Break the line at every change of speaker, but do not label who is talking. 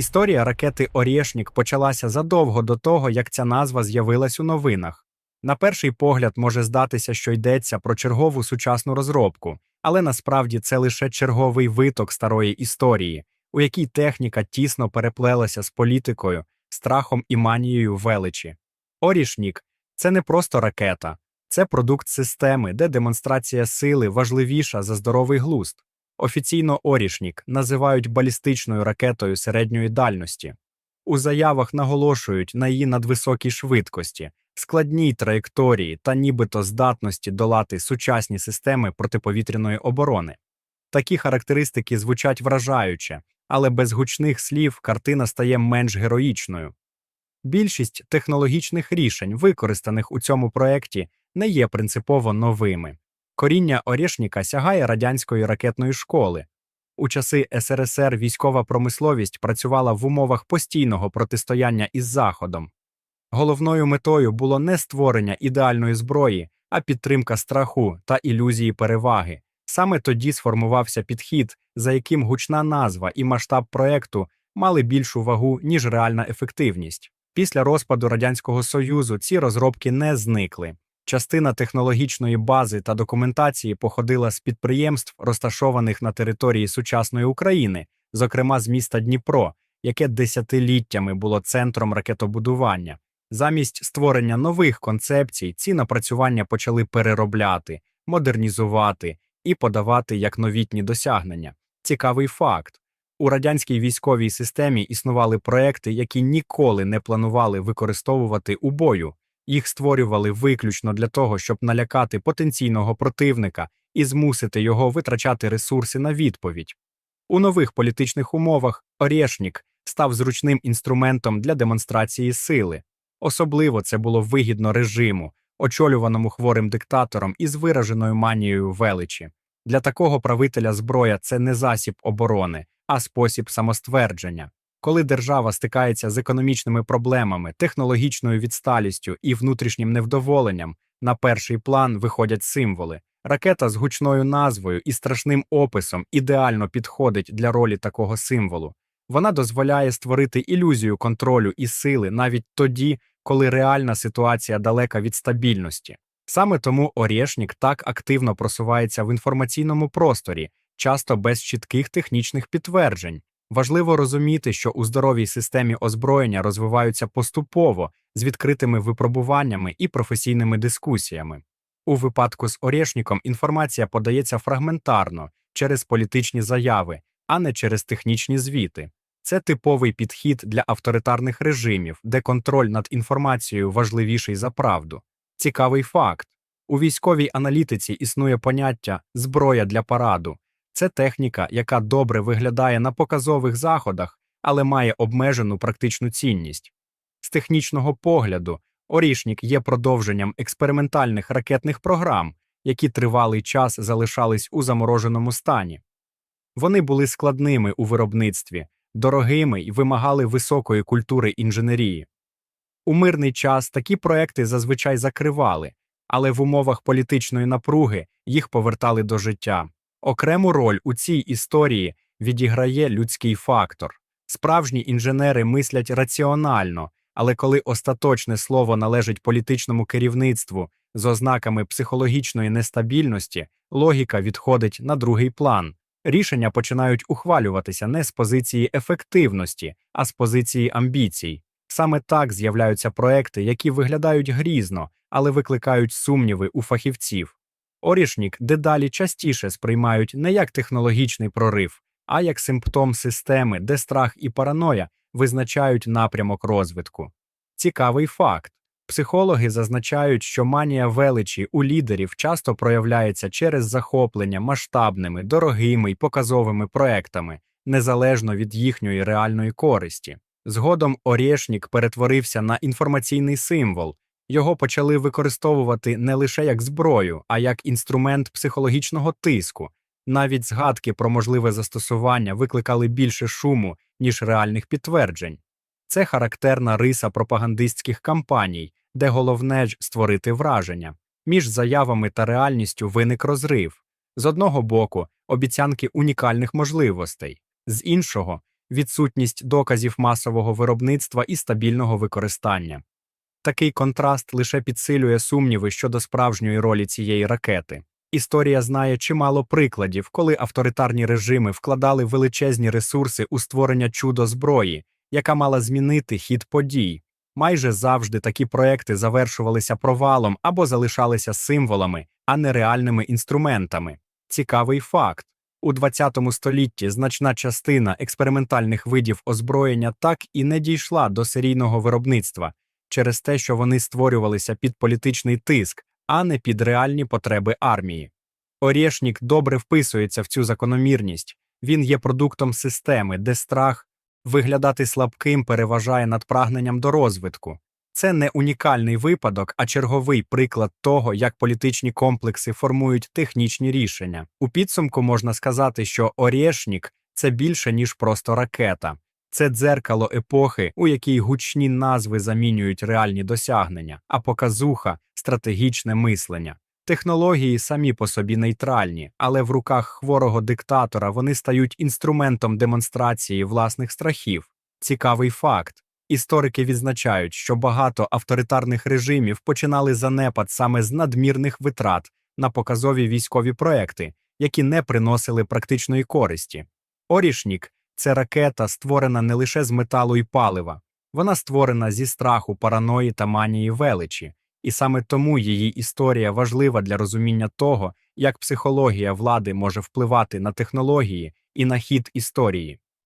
Історія ракети Орєшнік почалася задовго до того, як ця назва з'явилась у новинах. На перший погляд може здатися, що йдеться про чергову сучасну розробку, але насправді це лише черговий виток старої історії, у якій техніка тісно переплелася з політикою, страхом і манією величі. Орішнік це не просто ракета, це продукт системи, де демонстрація сили важливіша за здоровий глузд. Офіційно Орішнік називають балістичною ракетою середньої дальності. У заявах наголошують на її надвисокій швидкості, складній траєкторії та нібито здатності долати сучасні системи протиповітряної оборони. Такі характеристики звучать вражаюче, але без гучних слів картина стає менш героїчною. Більшість технологічних рішень, використаних у цьому проєкті, не є принципово новими. Коріння Орєшніка сягає радянської ракетної школи. У часи СРСР військова промисловість працювала в умовах постійного протистояння із Заходом. Головною метою було не створення ідеальної зброї, а підтримка страху та ілюзії переваги. Саме тоді сформувався підхід, за яким гучна назва і масштаб проекту мали більшу вагу, ніж реальна ефективність. Після розпаду Радянського Союзу ці розробки не зникли. Частина технологічної бази та документації походила з підприємств, розташованих на території сучасної України, зокрема з міста Дніпро, яке десятиліттями було центром ракетобудування. Замість створення нових концепцій ці напрацювання почали переробляти, модернізувати і подавати як новітні досягнення. Цікавий факт. У радянській військовій системі існували проекти, які ніколи не планували використовувати у бою. Їх створювали виключно для того, щоб налякати потенційного противника і змусити його витрачати ресурси на відповідь. У нових політичних умовах Орєшнік став зручним інструментом для демонстрації сили. Особливо це було вигідно режиму, очолюваному хворим диктатором із вираженою манією величі. Для такого правителя зброя це не засіб оборони, а спосіб самоствердження. Коли держава стикається з економічними проблемами, технологічною відсталістю і внутрішнім невдоволенням, на перший план виходять символи. Ракета з гучною назвою і страшним описом ідеально підходить для ролі такого символу. Вона дозволяє створити ілюзію контролю і сили навіть тоді, коли реальна ситуація далека від стабільності. Саме тому Орєшнік так активно просувається в інформаційному просторі, часто без чітких технічних підтверджень. Важливо розуміти, що у здоровій системі озброєння розвиваються поступово з відкритими випробуваннями і професійними дискусіями. У випадку з Орєшніком інформація подається фрагментарно через політичні заяви, а не через технічні звіти. Це типовий підхід для авторитарних режимів, де контроль над інформацією важливіший за правду. Цікавий факт у військовій аналітиці існує поняття зброя для параду. Це техніка, яка добре виглядає на показових заходах, але має обмежену практичну цінність. З технічного погляду, Орішнік є продовженням експериментальних ракетних програм, які тривалий час залишались у замороженому стані. Вони були складними у виробництві, дорогими і вимагали високої культури інженерії. У мирний час такі проекти зазвичай закривали, але в умовах політичної напруги їх повертали до життя. Окрему роль у цій історії відіграє людський фактор. Справжні інженери мислять раціонально, але коли остаточне слово належить політичному керівництву з ознаками психологічної нестабільності, логіка відходить на другий план. Рішення починають ухвалюватися не з позиції ефективності, а з позиції амбіцій. Саме так з'являються проекти, які виглядають грізно, але викликають сумніви у фахівців. Орішнік дедалі частіше сприймають не як технологічний прорив, а як симптом системи, де страх і параноя визначають напрямок розвитку. Цікавий факт. Психологи зазначають, що манія величі у лідерів часто проявляється через захоплення масштабними, дорогими й показовими проектами, незалежно від їхньої реальної користі. Згодом Орєшнік перетворився на інформаційний символ, його почали використовувати не лише як зброю, а як інструмент психологічного тиску. Навіть згадки про можливе застосування викликали більше шуму, ніж реальних підтверджень. Це характерна риса пропагандистських кампаній, де головне ж створити враження. Між заявами та реальністю виник розрив. З одного боку, обіцянки унікальних можливостей, з іншого відсутність доказів масового виробництва і стабільного використання. Такий контраст лише підсилює сумніви щодо справжньої ролі цієї ракети. Історія знає чимало прикладів, коли авторитарні режими вкладали величезні ресурси у створення чудо зброї, яка мала змінити хід подій. Майже завжди такі проекти завершувалися провалом або залишалися символами, а не реальними інструментами. Цікавий факт. У ХХ столітті значна частина експериментальних видів озброєння так і не дійшла до серійного виробництва через те, що вони створювалися під політичний тиск, а не під реальні потреби армії. Орєшнік добре вписується в цю закономірність. Він є продуктом системи, де страх виглядати слабким переважає над прагненням до розвитку. Це не унікальний випадок, а черговий приклад того, як політичні комплекси формують технічні рішення. У підсумку можна сказати, що Орєшнік це більше, ніж просто ракета. Це дзеркало епохи, у якій гучні назви замінюють реальні досягнення, а показуха стратегічне мислення. Технології самі по собі нейтральні, але в руках хворого диктатора вони стають інструментом демонстрації власних страхів. Цікавий факт. Історики відзначають, що багато авторитарних режимів починали занепад саме з надмірних витрат на показові військові проекти, які не приносили практичної користі. Орішнік це ракета, створена не лише з металу і палива, вона створена зі страху, параної та манії величі, і саме тому її історія важлива для розуміння того, як психологія влади може впливати на технології і на хід історії.